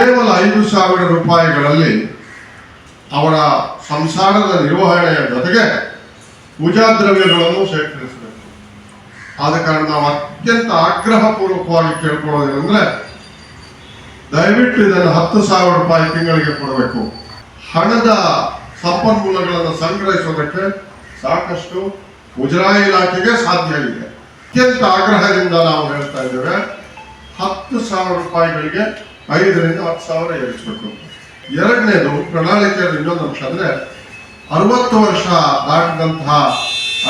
ಕೇವಲ ಐದು ಸಾವಿರ ರೂಪಾಯಿಗಳಲ್ಲಿ ಅವರ ಸಂಸಾರದ ನಿರ್ವಹಣೆಯ ಜೊತೆಗೆ ಪೂಜಾ ದ್ರವ್ಯಗಳನ್ನು ಶೇಖರಿಸಬೇಕು. ಆದ ಕಾರಣ ನಾವು ಅತ್ಯಂತ ಆಗ್ರಹಪೂರ್ವಕವಾಗಿ ಕೇಳ್ಕೊಳ್ಳೋದೇನೆಂದ್ರೆ, ದಯವಿಟ್ಟು ಇದನ್ನು ಹತ್ತು ಸಾವಿರ ರೂಪಾಯಿ ತಿಂಗಳಿಗೆ ಕೊಡಬೇಕು. ಹಣದ ಸಂಪನ್ಮೂಲಗಳನ್ನು ಸಂಗ್ರಹಿಸೋದಕ್ಕೆ ಸಾಕಷ್ಟು ಮುಜರಾಯಿ ಇಲಾಖೆಗೆ ಸಾಧ್ಯ ಇದೆ. ಅತ್ಯಂತ ಆಗ್ರಹದಿಂದ ನಾವು ಹೇಳ್ತಾ ಇದ್ದೇವೆ, ಹತ್ತು ಸಾವಿರ ರೂಪಾಯಿಗಳಿಗೆ ಐದರಿಂದ ಹತ್ತು ಸಾವಿರ ಏರಿಸಬೇಕು. ಎರಡನೇದು ಪ್ರಣಾಳಿಕೆಯಲ್ಲಿ ಇನ್ನೊಂದು ಅಂಶ ಅಂದ್ರೆ ಅರವತ್ತು ವರ್ಷ ದಾಟಿದಂತಹ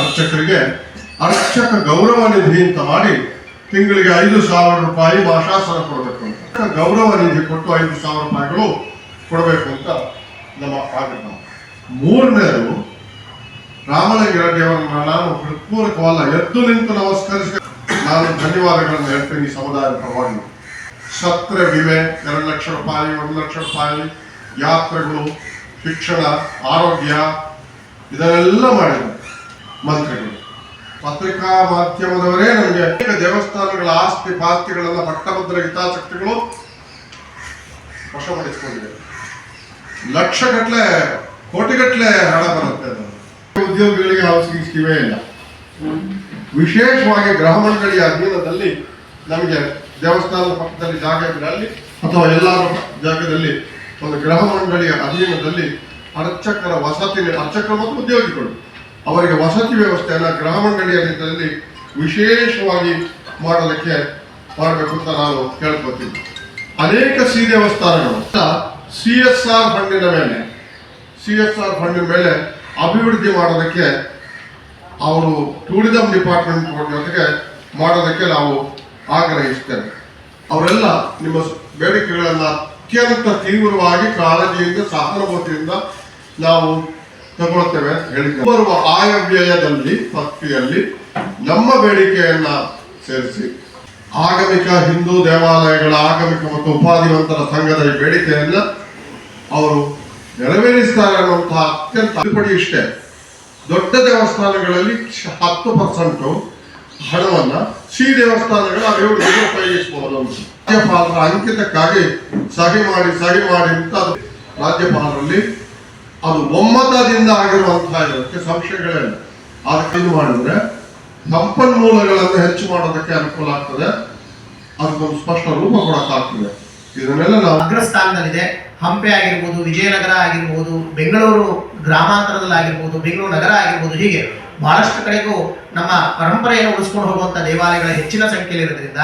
ಅರ್ಚಕರಿಗೆ ಅರ್ಚಕ ಗೌರವ ನಿಧಿ ಅಂತ ಮಾಡಿ ತಿಂಗಳಿಗೆ ಐದು ಸಾವಿರ ರೂಪಾಯಿ ಮಾಶಾಸನ ಕೊಡಬೇಕು ಅಂತ. ಗೌರವ ನಿಧಿ ಕೊಟ್ಟು ಐದು ಸಾವಿರ ರೂಪಾಯಿಗಳು ಕೊಡಬೇಕು ಅಂತ ನಮ್ಮ ಆಗ್ರಹ. ಮೂರನೇದು ರಾಮಲಿಂಗರೆಡ್ಡಿ ಅವರನ್ನ ನಾನು ಹೃತ್ಪೂರ್ವಕವಲ್ಲ, ಎದ್ದು ನಿಂತು ನಮಸ್ಕರಿಸಿ. ನಾನು ಧನ್ಯವಾದಗಳನ್ನು ಹೇಳ್ತೀನಿ ಸಮುದಾಯ ಪರವಾಗಿ. ಸತ್ರ ವಿಮೆ ಎರಡು ಲಕ್ಷ ರೂಪಾಯಿ ಒಂದು ಲಕ್ಷ ರೂಪಾಯಿ ಯಾತ್ರೆಗಳು ಶಿಕ್ಷಣ ಆರೋಗ್ಯ ಇದನ್ನೆಲ್ಲ ಮಾಡಿದ್ರು ಮಂತ್ರಿಗಳು. ಪತ್ರಿಕಾ ಮಾಧ್ಯಮದವರೇ ನಮಗೆ ಅನೇಕ ದೇವಸ್ಥಾನಗಳ ಆಸ್ತಿ ಪಾಸ್ತಿಗಳನ್ನು ಪಟ್ಟಭದ್ರ ಹಿತಾಸಕ್ತಿಗಳು ವಶಪಡಿಸಿಕೊಂಡಿದೆ ಲಕ್ಷಗಟ್ಟಲೆ ಕೋಟಿಗಟ್ಟಲೆ ಹಣ ಬರುತ್ತೆ ಉದ್ಯೋಗಿಗಳಿಗೆ ಹೌಸಿಂಗ್ ಸ್ಕೀಮೇ ಇಲ್ಲ. ವಿಶೇಷವಾಗಿ ಗ್ರಹ ಮಂಡಳಿಯ ಅಧೀನದಲ್ಲಿ ನಮಗೆ ದೇವಸ್ಥಾನದ ಪಕ್ಕದಲ್ಲಿ ಜಾಗ ಇದ್ರಲ್ಲಿ ಅಥವಾ ಎಲ್ಲರ ಜಾಗದಲ್ಲಿ ಒಂದು ಗ್ರಹ ಮಂಡಳಿಯ ಅಧೀನದಲ್ಲಿ ಅರ್ಚಕರ ವಸತಿ, ಅರ್ಚಕರು ಮತ್ತು ಉದ್ಯೋಗಿಗಳು. ಅವರಿಗೆ ವಸತಿ ವ್ಯವಸ್ಥೆಯನ್ನು ಗ್ರಹ ಮಂಡಳಿಯ ನಿಟ್ಟಿನಲ್ಲಿ ವಿಶೇಷವಾಗಿ ಮಾಡೋದಕ್ಕೆ ಮಾಡಬೇಕು ಅಂತ ನಾನು ಕೇಳ್ಕೊತೀನಿ ಅನೇಕ ಸಿ ದೇವಸ್ಥಾನಗಳು. ಸಿ ಎಸ್ ಆರ್ ಫಂಡಿನ ಮೇಲೆ, ಸಿ ಎಸ್ ಆರ್ ಫಂಡಿನ ಮೇಲೆ ಅಭಿವೃದ್ಧಿ ಮಾಡೋದಕ್ಕೆ ಅವರು ಟೂರಿಸಂ ಡಿಪಾರ್ಟ್ಮೆಂಟ್ ಜೊತೆಗೆ ಮಾಡೋದಕ್ಕೆ ನಾವು ಆಗ್ರಹಿಸ್ತೇವೆ ಅವರೆಲ್ಲ ನಿಮ್ಮ ಬೇಡಿಕೆಗಳನ್ನು ಅತ್ಯಂತ ತೀವ್ರವಾಗಿ ಕಾಳಜಿಯಿಂದ, ಸಹಾನುಭೂತಿಯಿಂದ ನಾವು ತಗೊಳ್ತೇವೆ ಹೇಳಿದ್ದೇವೆ. ಬರುವ ಆಯವ್ಯಯದಲ್ಲಿ ಪತ್ತಿಯಲ್ಲಿ ನಮ್ಮ ಬೇಡಿಕೆಯನ್ನ ಸೇರಿಸಿ, ಆಗಮಿಕ ಹಿಂದೂ ದೇವಾಲಯಗಳ ಆಗಮಿಕ ಮತ್ತು ಉಪಾಧಿವಂತರ ಸಂಘದ ಬೇಡಿಕೆಯನ್ನ ಅವರು ನೆರವೇರಿಸ್ತಾರೆ ಅನ್ನುವಂತಹ ಅತ್ಯಂತ ಇಷ್ಟೇ. ದೊಡ್ಡ ದೇವಸ್ಥಾನಗಳಲ್ಲಿ ಹತ್ತು ಪರ್ಸೆಂಟ್ ಹಣವನ್ನ ಶ್ರೀ ದೇವಸ್ಥಾನಗಳ ಅಭಿವೃದ್ಧಿಗೆ ಉಪಯೋಗಿಸಬಹುದು. ರಾಜ್ಯಪಾಲರ ಅಂಕಿತಕ್ಕಾಗಿ ಸಹಿ ಮಾಡಿ ಸಹಿ ಮಾಡಿ ಅಂತ ರಾಜ್ಯಪಾಲರಲ್ಲಿ ಅದು ಒಮ್ಮತದಿಂದ ಆಗಿರುವಂತಹ ಇದಕ್ಕೆ ಸಂಶಯಗಳೇನು? ಅದಕ್ಕೆ ಇದು ಮಾಡಿದ್ರೆ ಸಂಪನ್ಮೂಲಗಳನ್ನು ಹೆಚ್ಚು ಮಾಡೋದಕ್ಕೆ ಅನುಕೂಲ ಆಗ್ತದೆ. ಅದಕ್ಕೊಂದು ಸ್ಪಷ್ಟ ರೂಪ ಕೊಡಕ್ಕಾಗ್ತದೆ. ಇದನ್ನೆಲ್ಲ ಅಗ್ರಸ್ಥಾನದಲ್ಲಿದೆ. ಹಂಪೆ ಆಗಿರ್ಬೋದು, ವಿಜಯನಗರ ಆಗಿರ್ಬೋದು, ಬೆಂಗಳೂರು ಗ್ರಾಮಾಂತರದಲ್ಲಿ ಆಗಿರ್ಬೋದು ಬೆಂಗಳೂರು ನಗರ ಆಗಿರ್ಬೋದು, ಹೀಗೆ ಬಹಳಷ್ಟು ಕಡೆಗೂ ನಮ್ಮ ಪರಂಪರೆಯನ್ನು ಉಳಿಸ್ಕೊಂಡು ಹೋಗುವಂಥ ದೇವಾಲಯಗಳ ಹೆಚ್ಚಿನ ಸಂಖ್ಯೆಯಲ್ಲಿ ಇರೋದ್ರಿಂದ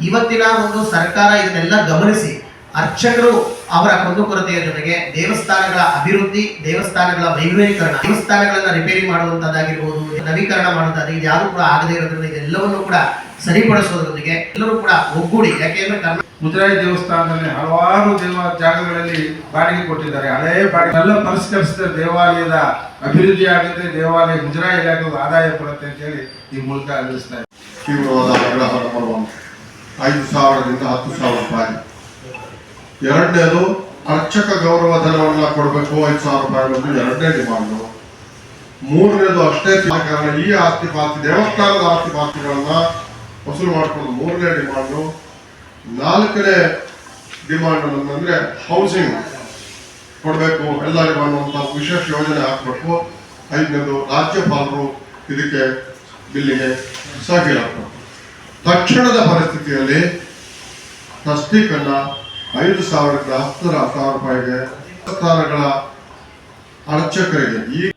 ಇವತ್ತಿನ ಒಂದು ಸರ್ಕಾರ ಇದನ್ನೆಲ್ಲ ಗಮನಿಸಿ ಅರ್ಚಕರು ಅವರ ಕುಂದುಕೊರತೆಯ ಜೊತೆಗೆ ದೇವಸ್ಥಾನಗಳ ಅಭಿವೃದ್ಧಿ ದೇವಸ್ಥಾನಗಳ ವೈಭವೀಕರಣ ದೇವಸ್ಥಾನಗಳನ್ನ ರಿಪೇರಿ ಮಾಡುವಂತದ್ದಾಗಿರ್ಬೋದು ನವೀಕರಣ ಮಾಡುವಂತದ್ದು ಇದು ಯಾರು ಕೂಡ ಆಗದೇ ಇರೋದ್ರಿಂದ ಇದೆಲ್ಲವನ್ನು ಕೂಡ ಸರಿಪಡಿಸೋದ್ರೊಂದಿಗೆ ಎಲ್ಲರೂ ಕೂಡ ಒಗ್ಗೂಡಿ ಯಾಕೆಂದ್ರೆ ಕರ್ನಾಟಕ ಮುಜರಾಯಿ ದೇವಸ್ಥಾನದಲ್ಲಿ ಹಲವಾರು ದೇವ ಜಾಗಗಳಲ್ಲಿ ಬಾಡಿಗೆ ಕೊಟ್ಟಿದ್ದಾರೆ. ಹಳೇ ಬಾಡಿಗೆ ಎಲ್ಲ ಪರಿಷ್ಕರಿಸಿದ ದೇವಾಲಯದ ಅಭಿವೃದ್ಧಿ ಆಗುತ್ತೆ ದೇವಾಲಯ ಮುಜರಾಯಿ ಇಲಾಖೆ ಆದಾಯ ಬರುತ್ತೆ ಅಂತ ಹೇಳಿ ಈ ಮೂಲಕ ತಿಳಿಸ್ತಾ ಇದೆ ತೀವ್ರವಾದ ಐದು ಸಾವಿರದಿಂದ ಹತ್ತು ಸಾವಿರ ರೂಪಾಯಿ. ಎರಡನೇದು ಅರ್ಚಕ ಗೌರವ ಧನವನ್ನ ಕೊಡಬೇಕು, ಐದು ಸಾವಿರ ರೂಪಾಯಿ ಒಂದು ಎರಡನೇ ಡಿಮಾಂಡು ಮೂರನೇದು ಅಷ್ಟೇ ಕಾರಣ ಈ ಆಸ್ತಿ ಪಾಸ್ತಿ, ದೇವಸ್ಥಾನದ ಆಸ್ತಿ ಪಾಸ್ತಿಗಳನ್ನ ವಸೂಲು ಮಾಡಿಕೊಂಡು ಮೂರನೇ ಡಿಮಾಂಡು ನಾಲ್ಕನೇ ಡಿಮಾಂಡ್ ಅಂತಂದ್ರೆ ಹೌಸಿಂಗ್ ಕೊಡಬೇಕು ಎಲ್ಲರಿಗೂ ಅನ್ನುವಂಥ ವಿಶೇಷ ಯೋಜನೆ ಹಾಕಬೇಕು. ಐದನೇದು ರಾಜ್ಯಪಾಲರು ಇದಕ್ಕೆ ಬಿಲ್ಲಿಗೆ ಸಹಿ ಹಾಕಬೇಕು. ತಕ್ಷಣದ ಪರಿಸ್ಥಿತಿಯಲ್ಲಿ ತಸ್ದೀಕನ್ನ ಐದು ಸಾವಿರಕ್ಕೆ ಹತ್ತರ ಸಾವಿರ ರೂಪಾಯಿಗೆ ಅರ್ಚಕರಿಗೆ ಈ